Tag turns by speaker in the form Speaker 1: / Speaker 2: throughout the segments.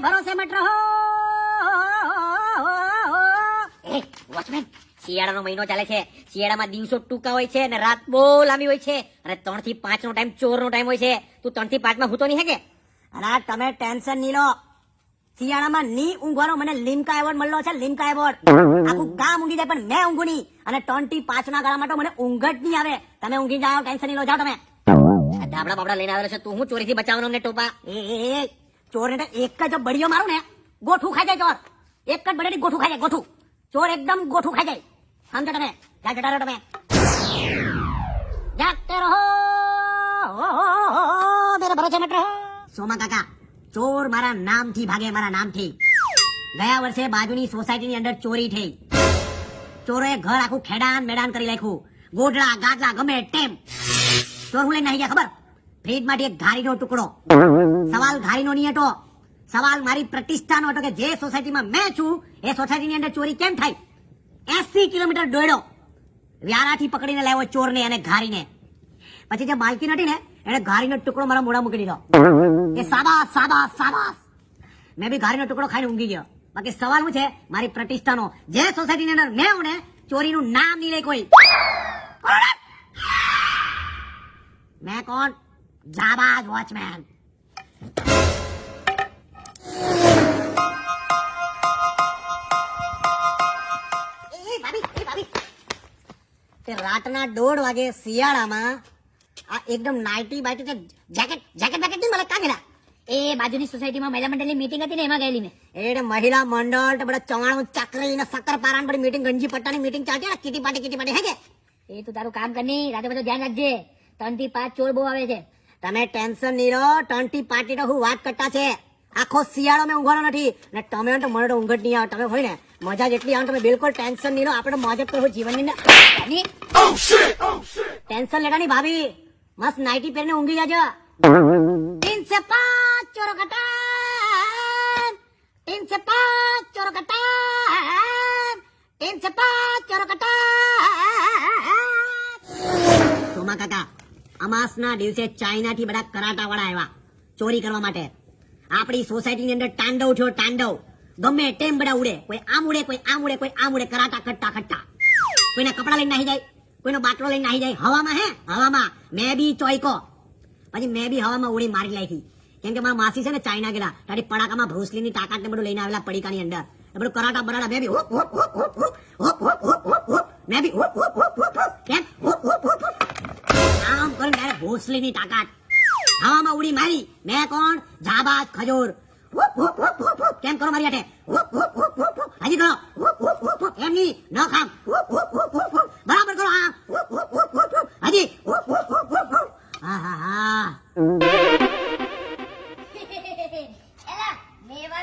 Speaker 1: મત રહો. વોચમેન, શિયાળાનો મહિનો ચાલે છે. શિયાળામાં દિવસો ટૂંકા હોય છે અને રાત બહુ લાંબી હોય છે. અને ત્રણથી પાંચ નો ટાઈમ ચોર નો ટાઈમ હોય છે. તું ત્રણથી પાંચ હું તો નહીં હે કે
Speaker 2: અરે તમે ટેન્શન નહીં લો. શિયાળામાં ની ઊંઘવાનો મને લીમકા એવોર્ડ મળ્યો છે, લીમકા એવોર્ડ. આખું ગામ ઊંઘી જાય, પણ મેં ઊંઘું નહીં. અને ત્રણથી પાંચ ના ગાળામાં માટે મને ઊંઘ જ નહીં આવે. તમે ઊંઘી જાઓ, ટેન્શન નહીં લો. જાઓ તમે.
Speaker 1: આ ધાબળા બાબડા લઈને આવેલો છે. તું હું ચોરીથી બચાવવાનો અમને ટોપા?
Speaker 2: એ. ચોર એટલે એક જ બળીઓ મારું ને, ગોઠું ખાઈ જાય ચોર. એક જ બળેડી ગોઠું ખાઈ જાય, ગોઠું. ચોર એકદમ ગોઠું ખાઈ જાય. સમજો તમે? જા જતા રહો તમે જાગતે રહો મેરે ભરોસે મત રહો સોમા કાકા, ચોર મારા નામથી ભાગે, મારા નામથી. ગયા વર્ષે બાજુની સોસાયટીની અંદર ચોરી થઈ. ચોરોએ ઘર આખું ખેડાન મેડાન કરી નાખ્યું. ગોઢડા ગાદલા ગમે તેમ. ચોર હું લઈને આવી ગયા, ખબર? ફ્રીજમાંથી એક ઘારીનો ટુકડો. સવાલ ઘારીનો નહીં હતો. સવાલ મારી પ્રતિષ્ઠાનો હતો કે જે સોસાયટીમાં મેં છું, એ સોસાયટીની અંદર ચોરી કેમ થાય? એસી કિલોમીટર દોડ્યો. વ્યારાથી પકડીને લાવ્યો ચોરને અને ઘારીને. પછી જે માલકી નથી ને એને ઘારીનો ટુકડો મારા મોઢા મૂકી કે સાબાસ સાબાસ સાબાસ. મેં બી ઘારીનો ટુકડો ખાઈને ઊંઘી ગયો. બાકી સવાલ શું છે? મારી પ્રતિષ્ઠાનો. જે સોસાયટીની અંદર મેં હું ને, ચોરીનું નામ નહીં લે કોઈ. મેં કોણ? જાબાજ વોચમેન રાતના દોઢ વાગે શિયાળામાં આ એકદમ નાઇટી બાઇટી જેકેટ જેકેટ બેકેટ નહીં મળે કાં ગયેલા?
Speaker 3: એ બાજુની સોસાયટીમાં મહિલા મંડળની મીટિંગ હતી ને, એમાં ગયેલી મેં.
Speaker 2: એટલે મહિલા મંડળ બધા ચવાણું, ચકરી ને શક્કરપારા ને બધી મીટિંગ ગંજી પટ્ટાની મીટિંગ ચાલતી ને, કીટી પાટી કીટી પાટી, હે કે?
Speaker 3: એ તું તારું કામ કરની રાતે બધું ધ્યાન રાખજે. ત્રણથી પાંચ ચોર બહુ આવે છે.
Speaker 2: તમે ટેન્શન નહીં રહો, ટંટી પાટી તો હું વાત કરતા છે. આખો શિયાળો મેં ઊંઘવાનો નથી. ને તમે તો મને તો ઊંઘ જ નહીં આવે. તમે હોય ને, મજા જેટલી આવે તમે બિલકુલ ટેન્શન નહીં લો આપણે મોજ કરવું જીવનની ટેન્શન લેતા નહીં ભાભી. મસ્ત નાઇટી પહેરીને ઊંઘી જાજો. તીન સે પાંચ ચોરો કટાન તીન સે પાંચ ચોરો કટાન તીન સે પાંચ ચોરો કટાન સોમા કાકા અમાસના દિવસે ચાઇનાથી બધા કરાટાવાળા આવ્યા ચોરી કરવા માટે આપણી સોસાયટીની અંદર તાંડવ થયો તાંડવ ગમે તેમ બધા ઉડે કોઈ આમ ઉડે કોઈ આમ ઉડે કોઈ આમ ઉડે કરાટા ખટ્ટા ખટ્ટા કોઈના કપડા લઈને નાહી જાય કોઈનો બાટલો લઈને નાહી જાય હવામાં હે હવામાં મેં બી ચોઈકો પછી મેં બી હવામાં ઉડી મારી લાખી કેમ કે મારા માસી છે ને ચાઇના ગયેલા તારી પડાકામાં ભોસલીની તાકાત ને બધું લઈને આવેલા પડીકાની અંદર બધું કરાટા બરાટા મેં બી મેં બી કેમ ડાયરેક્ટ ભોસલીની તાકાત હવામાં ઉડી મારી મેં કોણ જાબાદ ખજૂર કેમ કરો મારી આઠે હજી કરો એમની ન ખામ બરાબર કરો હા હજી હા હા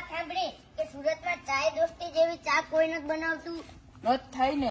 Speaker 4: સાંભળી કે સુરતમાં ચાય દોસ્તી જેવી ચા કોઈ નથી બનાવતું
Speaker 5: થઈ ને